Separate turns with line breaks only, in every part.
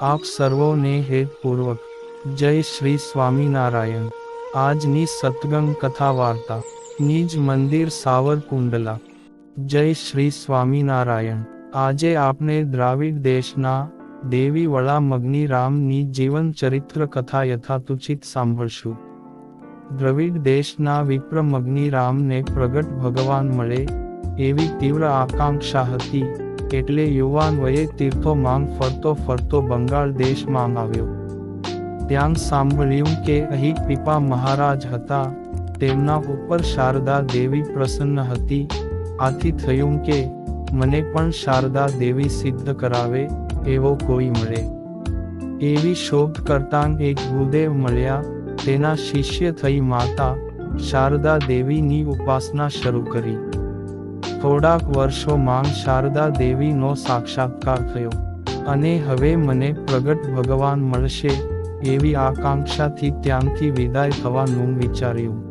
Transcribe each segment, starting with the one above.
આપ સર્વોને હેતપૂર્વક જય શ્રી સ્વામિનારાયણ. આજની સતગંગ કથા વાર્તા. નિજ મંદિર સાવરકુંડલા. જય શ્રી સ્વામિનારાયણ. આજે આપણે દ્રાવિડ દેશના દેવી વળા મગ્ની રામની જીવન ચરિત્ર કથા યથાતુચિત સાંભળશું. દ્રવિડ દેશના વિપ્ર મગ્ની રામને પ્રગટ ભગવાન મળે એવી તીવ્ર આકાંક્ષા હતી. એટલે યુવાન વયે તીર્થો માંગ ફરતો ફરતો બંગાળ દેશમાં આવ્યો. ત્યાં સાંભળ્યું કે અહીં પીપા મહારાજ હતા. તેમના ઉપર શારદા દેવી પ્રસન્ન હતી. આથી થયું કે, મને પણ શારદા દેવી સિદ્ધ કરાવે, એવો કોઈ મળે. એવી શોધ કરતાં એક ગુરુદેવ મળ્યા. તેના શિષ્ય થઈ માતા, શારદા દેવીની ઉપાસના શરૂ કરી. થોડાક વર્ષોમાં શારદા દેવીનો સાક્ષાત્કાર થયો. અને હવે મને પ્રગટ ભગવાન મળશે, એવી આકાંક્ષાથી ત્યાંથી વિદાય થવાનું વિચાર્યું.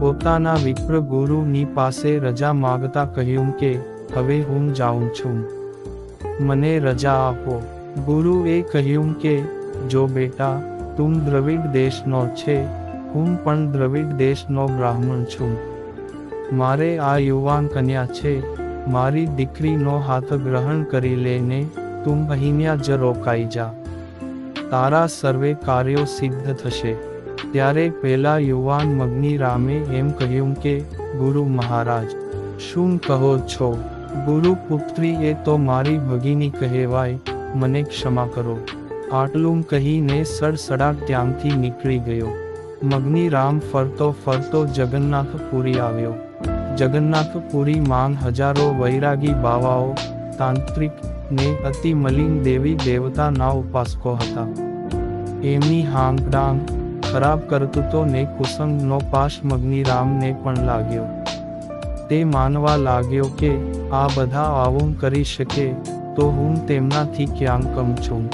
પોતાના વિપ્ર ગુરુની પાસે રજા માગતા કહ્યું કે, હવે હું જાઉં છું. મને રજા આપો. ગુરુએ કહ્યું કે, જો બેટા, તું દ્રવિડ દેશનો છે, હું પણ દ્રવિડ દેશનો બ્રાહ્મણ છું. મારે આ યુવાન કન્યા છે, મારી દીકરીનો હાથ ગ્રહણ કરી લેને તું અહીંયા જ રોકાઈ જા. તારા સર્વે કાર્યો સિદ્ધ થશે. ત્યારે પેલા યુવાન મગ્ની રામે એમ કહ્યું કે, ગુરુ મહારાજ, શું કહો છો? ગુરુ પુત્રી એ તો મારી ભગીની કહેવાય, મને ક્ષમા કરો. આટલું કહીને સડસડાટ ત્યાંથી નીકળી ગયો. મગ્ની રામ ફરતો ફરતો જગન્નાથપુરી આવ્યો. જગન્નાથપુરી માંગ હજારો વૈરાગી બાવાઓ તાંત્રિક ને અતિ મલિન દેવી દેવતાના ઉપાસકો હતા. એમની હાંકડાંગ ખરાબ કરતૂતો ને કુસંગનો પાશ મગ્ની રામને પણ લાગ્યો. તે માનવા લાગ્યો કે આ બધા આવું કરી શકે તો હું તેમનાથી ક્યાં કમ છું.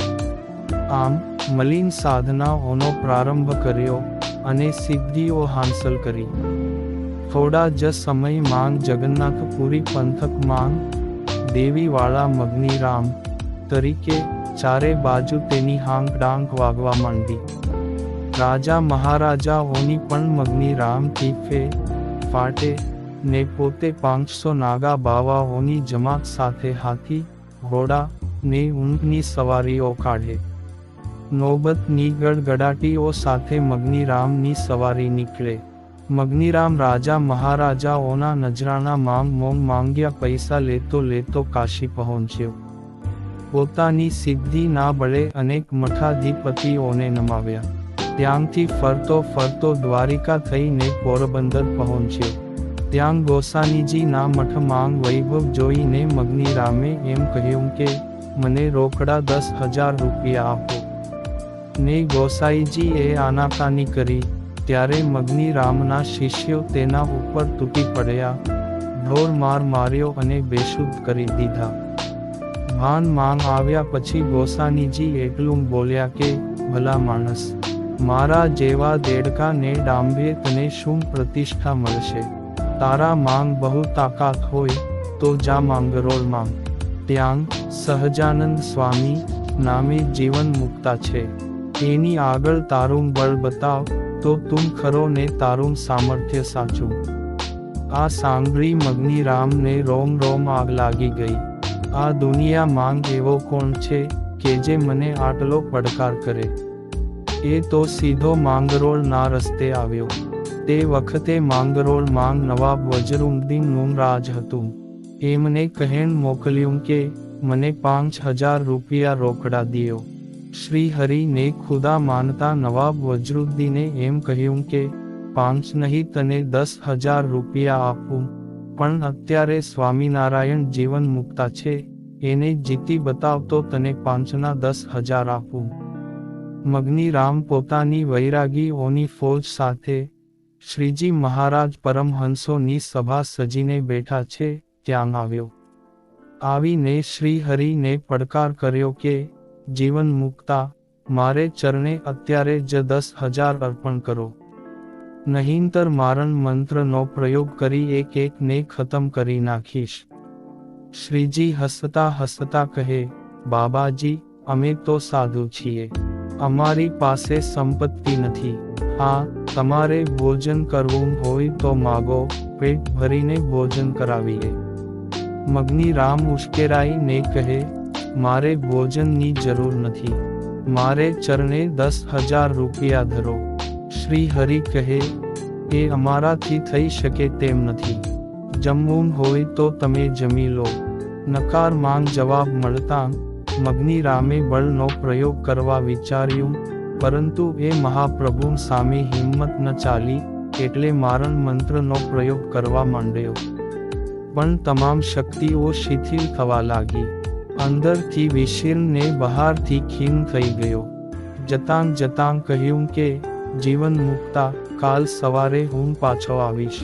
આમ મલિન સાધનાઓનો પ્રારંભ કર્યો અને સિદ્ધિઓ હાંસલ કરી. થોડા જ સમય માંગ જગન્નાથપુરી પંથક માંગ, દેવીવાળા મગનીરામ તરીકે ચારે બાજુ તેની હાંગ ડાંગ વાગવા માંડી. રાજા મહારાજાઓની પણ મગનીરામથી ફે ફાટે ને પોતે પાંચસો નાગા બાવાઓની જમાત સાથે હાથી, ઘોડા ને ઊંટની સવારીઓ કાઢે. નોબતની ગડગડાટીઓ સાથે મગનીરામની સવારી નીકળે. મગ્નીરામ રાજા મહારાજાઓના નજરાના માંગ મોંગ માંગ્યા પૈસા લેતો લેતો કાશી પહોંચ્યો. પોતાની સિદ્ધિ ના બળે અનેક મઠાધિપતિઓને નમાવ્યા. ત્યાંથી ફરતો ફરતો દ્વારિકા થઈને પોરબંદર પહોંચ્યો. ત્યાં ગોસાનીજીના મઠ માંગ વૈભવ જોઈને મગનીરામે એમ કહ્યું કે, મને રોકડા દસ હજાર રૂપિયા આપો. ને ગોસાઈજીએ આનાકાની કરી. ત્યારે મગ્ની રામના શિષ્યો તેના ઉપર તૂટી પડ્યા, ઢોર માર માર્યો અને બેશુદ્ધ કરી દીધા. ભાન માંગ આવ્યા પછી ગોસાનીજી એટલું બોલ્યા કે, ભલા માણસ, મારા જેવા દેડકાને ડાંભે તને શું પ્રતિષ્ઠા મળશે? તારા માંગ બહુ તાકાત હોય, તો જા માંગરોળ માંગ. ત્યાં સહજાનંદ સ્વામી, નામે જીવન મુક્તા છે. એની આગળ તારું બળ બતાવ. તો તું ખરો ને તારું સામર્થ્ય સાચું. આ સાંભળી મગની રામને રોમ રોમ આગ લાગી ગઈ. આ દુનિયા માંગ એવો કોણ છે કે જે મને આટલો પડકાર કરે? એ તો સીધો માંગરોળ ના રસ્તે આવ્યો. તે વખતે માંગરોળ માંગ નવાબ વજરુદ્દીનનું રાજ હતું. એમને કહેણ મોકલ્યું કે, મને પાંચ હજાર રૂપિયા રોકડા દિયો. શ્રી હરિને ખુદા માનતા નવાબ વજરુદ્દીને એમ કહ્યું કે, પાંચ નહીં તને દસ હજાર રૂપિયા આપું. પણ અત્યારે સ્વામિનારાયણ જીવન મુક્તા છે, એને જીતી બતાવતો તને પાંચના દસ હજાર આપું. મગ્ની રામ પોતાની વૈરાગીઓની ફોજ સાથે, શ્રીજી મહારાજ પરમહંસોની સભા સજીને બેઠા છે, ત્યાં આવ્યો. આવીને શ્રી હરિને પડકાર કર્યો કે જીવન મુક્તા મારે ચરણે અત્યારે જ દસ હજાર અર્પણ કરો નહીંતર મારણ મંત્રનો પ્રયોગ કરી એક એકને ખતમ કરી નાખીશ શ્રીજી હસતા હસતા કહે બાબાજી અમે તો સાધુ છીએ અમારી પાસે સંપત્તિ નથી હા તમારે ભોજન કરવું હોય તો માગો પેટ ભરીને ભોજન કરાવીએ મગની રામ ઉશ્કેરાઈને કહે મારે ભોજનની જરૂર નથી. મારે ચરણે દસ હજાર રૂપિયા ધરો. શ્રી હરિ કહે, એ અમારાથી થઈ શકે તેમ નથી. જમવું હોય તો તમે જમી લો. નકાર માંગ જવાબ મળતા મગની રામે બળનો પ્રયોગ કરવા વિચાર્યું, પરંતુ એ મહાપ્રભુ સામે હિંમત ન ચાલી, એટલે મારણ મંત્રનો પ્રયોગ કરવા માંડ્યો. પણ તમામ શક્તિઓ શિથિલ થવા લાગી. અંદરથી વિશીર્ણ બહારથી ખીણ થઈ ગયો. જતાં જતાં કહ્યું કે, જીવન મુકતા, કાલ સવારે હું પાછો આવીશ.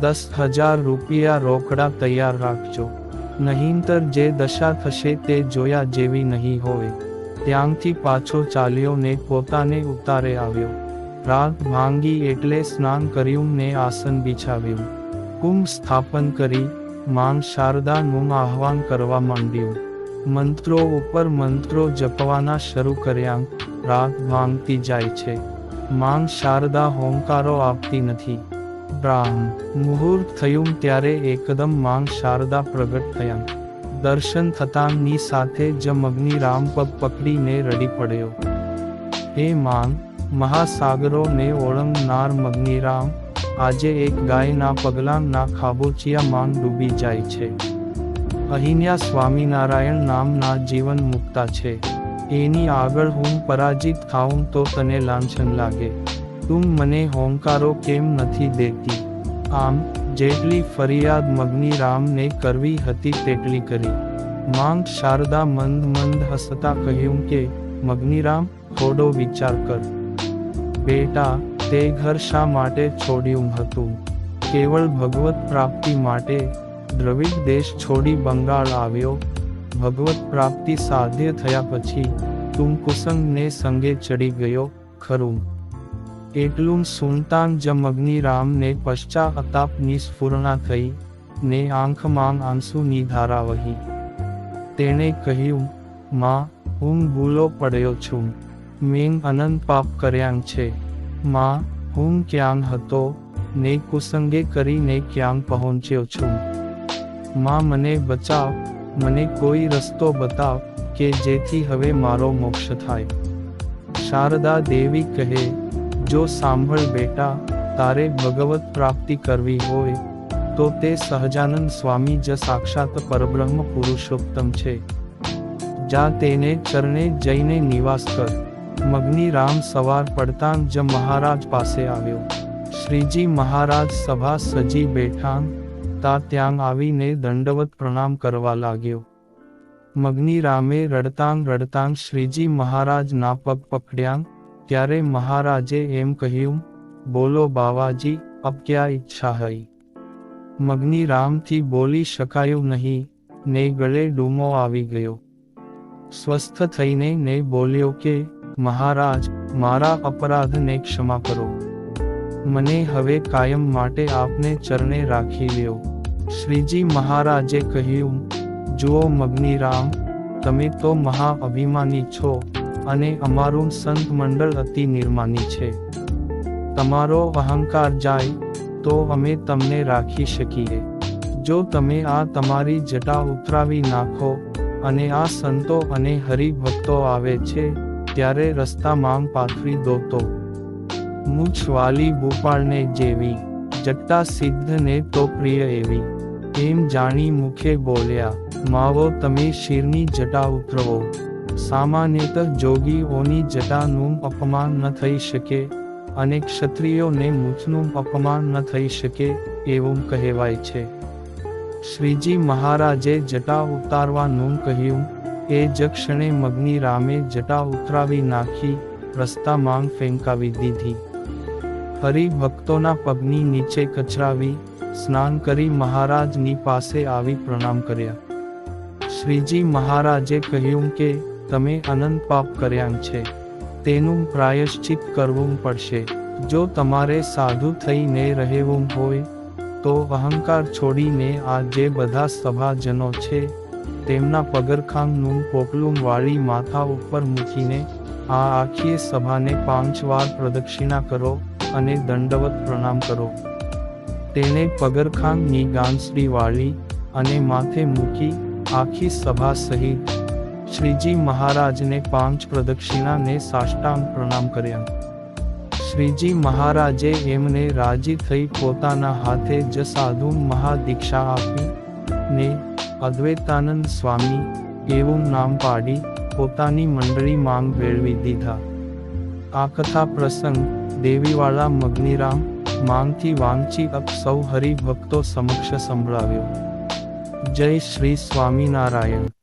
દસ હજાર રૂપિયા રોકડા તૈયાર રાખજો. નહીંતર જે દશા થશે તે જોયા જેવી નહીં હોય. ત્યાંથી પાછો ચાલ્યો ને પોતાને ઉતારે આવ્યો. રાત ભાંગી એટલે સ્નાન કર્યું ને આસન બિછાવ્યું. કુંભ સ્થાપન કરી માંગ શારદાનું આહવાન કરવા માંડ્યું. મંત્રો ઉપર મંત્રો જપવાના શરૂ કર્યા રાત ભાંગતી જાય છે. માંગ શારદા હોંકારો આપતી નથી. બ્રાહ્મ મુહૂર્ત થયું ત્યારે એકદમ માંગ શારદા પ્રગટ થયા. દર્શન થતાંની સાથે જ મગની રામ પગ પકડીને રડી પડ્યો. હે માંગ મહાસાગરોને ઓળંગનાર મગ્નિરામ રામ આજે એક ગાયના પગલાંના ખાબોચિયા માંગ ડૂબી જાય છે. અહિન્યા સ્વામિનારાયણ નામના જીવન મુક્તા છે. એની આગળ હું પરાજિત થાઉં તો તને લાંછન લાગે. તું મને હોંકારો કેમ નથી દેતી? આમ, જેટલી ફરિયાદ મગની રામને કરવી હતી તેટલી કરી. માંગ શારદા મંદ મંદ હસતા કહ્યું કે મગનીરામ થોડો વિચાર કર. બેટા તે ઘર શા માટે છોડ્યું હતું? કેવળ ભગવત પ્રાપ્તિ માટે દ્રવિડ દેશ છોડી બંગાળ આવ્યો. ભગવત પ્રાપ્તિ સાધ્ય થયા પછી તું કુસંગને સંગે ચડી ગયો, ખરું. એટલું સુલતાન જમગ્ની મગની રામને પશ્ચાતાપની સ્ફૂરણા થઈ, ને આંખમાં આંસુની ધારા વહી તેણે કહ્યું, માં, હું ભૂલો પડ્યો છું. મેં અનંત પાપ કર્યા છે. માં, હું ક્યાં હતો, ને કુસંગે કરીને ક્યાં પહોંચ્યો છું. માં, મને બચાવ, મને કોઈ રસ્તો બતાવ, કે જેથી હવે મારો મોક્ષ થાય. શારદા દેવી કહે, જો સાંભળ બેટા, તારે ભગવત પ્રાપ્તિ કરવી હોય, તો તે સહજાનંદ સ્વામી જ સાક્ષાત પરબ્રહ્મ પુરુષોત્તમ છે. જા તેને ચરણે જઈને નિવાસ કર. મગની રામ સવાર પડતાં જ મહારાજ પાસે આવ્યો. શ્રીજી મહારાજ સભા સજી બેઠાંગ તા ત્યાં આવીને દંડવત પ્રણામ કરવા લાગ્યો. મગની રામે રડતાંગ રડતાંગ શ્રીજી મહારાજના પગ પકડ્યા, ત્યારે મહારાજે એમ કહ્યું, બોલો બાવાજી, અબ ક્યા ઈચ્છા હઈ? મગની રામથી બોલી શકાયું નહીં, ને ગળે ડૂમો આવી ગયો. સ્વસ્થ થઈને ને બોલ્યો કે મહારાજ, મારા અપરાધને ક્ષમા કરો. મને હવે કાયમ માટે આપને ચરણે રાખી લ્યો. શ્રીજી મહારાજે કહ્યું, જુઓ મગની રામ તમે તો મહા અભિમાની છો અને અમારું સંત મંડળ અતિ નિર્માની છે. તમારો અહંકાર જાય તો અમે તમને રાખી શકીએ. જો તમે આ તમારી જટા ઉતરાવી નાખો અને આ સંતો અને હરિભક્તો આવે છે ત્યારે રસ્તા માંગ પાથરી દોતો મૂછવાલી ભૂપાળને જેવી જટ્ટા સિદ્ધને તો પ્રિય એવી. એમ જાણી મુખે બોલ્યા, માવો, તમે શિરની જટા ઉતરવો. સામાન્યતઃ જોગીઓની જટાનું અપમાન ન થઈ શકે, અને ક્ષત્રિયોને મૂછનું અપમાન ન થઈ શકે, એવું કહેવાય છે. શ્રીજી મહારાજે જટા ઉતારવાનું કહ્યું એ જ ક્ષણે મગની રામે જટા ઉતરાવી નાખી, રસ્તા માંગ ફેંકાવી દીધી. હરિભક્તોના પગની નીચે કચરાવી, સ્નાન કરી મહારાજની પાસે આવી પ્રણામ કર્યા. શ્રીજી મહારાજે કહ્યું કે, તમે અનંત પાપ કર્યા છે. તેનું પ્રાયશ્ચિત કરવું પડશે. જો તમારે સાધુ થઈને રહેવું હોય, તો અહંકાર છોડીને આ જે બધા સભાજનો છે તેમના પગરખાંનું પોપલું વાળી માથા ઉપર મૂકીને આ આખી સભાને પાંચ વાર પ્રદક્ષિણા કરો અને દંડવત પ્રણામ કરો. તેને પગરખાંની ગાંસડી વાળી અને માથે મૂકી આખી સભા સહિત શ્રીજી મહારાજને પાંચ પ્રદક્ષિણાને સાષ્ટાંગ પ્રણામ કર્યા. શ્રીજી મહારાજે એમને રાજી થઈ પોતાના હાથે જ સાધુ મહાદીક્ષા આપી ને અદ્વૈતાનંદ સ્વામી એવું નામ પાડી, પોતાની મંડળી માંગ મેળવી દીધા. આ કથા પ્રસંગ, દેવીવાળા મગ્નિરામ, માંગથી વાંચી અપ સૌ હરિભક્તો સમક્ષ સંભળાવ્યો. જય શ્રી સ્વામિનારાયણ.